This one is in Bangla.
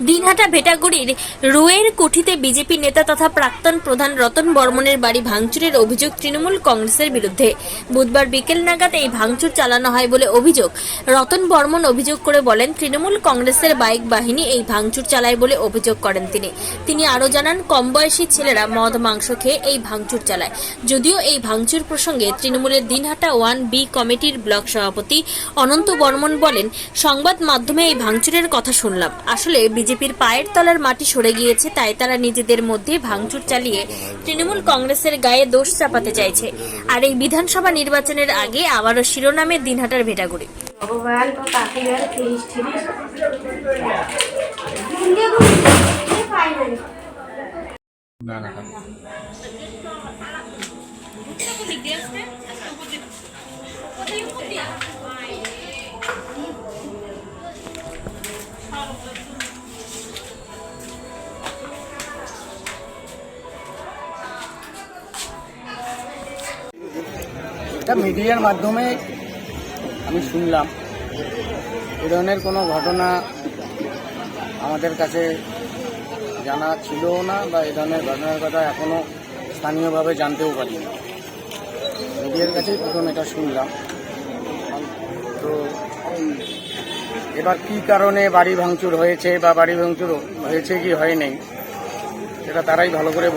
দিনহাটা ভেটাগুড়ির রুয়ের কুঠিতে বিজেপি নেতা তথা প্রাক্তন প্রধান রতন বর্মনের বাড়ি ভাঙচুরের অভিযোগ তৃণমূল কংগ্রেসের বিরুদ্ধে। বুধবার বিকেল নাগাদ এই ভাঙচুর চালানো হয় বলে অভিযোগ। রতন বর্মন অভিযোগ করে বলেন, তৃণমূল কংগ্রেসের বাইক বাহিনী এই ভাঙচুর চালায় বলে অভিযোগ করেন তিনি। তিনি আরও জানান কম বয়সী ছেলেরা মদ, মাংস খেয়ে এই ভাঙচুর চালায়। যদিও এই ভাঙচুর প্রসঙ্গে তৃণমূলের দিনহাটা ওয়ান বি কমিটির ব্লক সভাপতি অনন্ত বর্মন বলেন, সংবাদ মাধ্যমে এই ভাঙচুরের কথা শুনলাম। আসলে বিজেপির পায়ের তলার মাটি সরে গিয়েছে তাই তারা নিজেদের মধ্যে ভাঙচুর চালিয়ে তৃণমূল কংগ্রেসের গায়ে দোষ চাপাতে চাইছে। আর এই বিধানসভা নির্বাচনের আগে আবারও শিরোনামে দিনহাটার ভেটাগুড়ি। ভগবান না না এটা মিডিয়ার মাধ্যমে আমি শুনলাম। এ ধরনের কোনো ঘটনা আমাদের কাছে জানা ছিলও না বা এ ধরনের ঘটনার কথা এখনও স্থানীয়ভাবে জানতেও পারিনি। মিডিয়ার কাছেই প্রথম এটা শুনলাম। তো এবার কি কারণে বাড়ি ভাঙচুর হয়েছে বা বাড়ি ভাঙচুর হয়েছে কি হয়নি, সেটা তারাই ভালো করে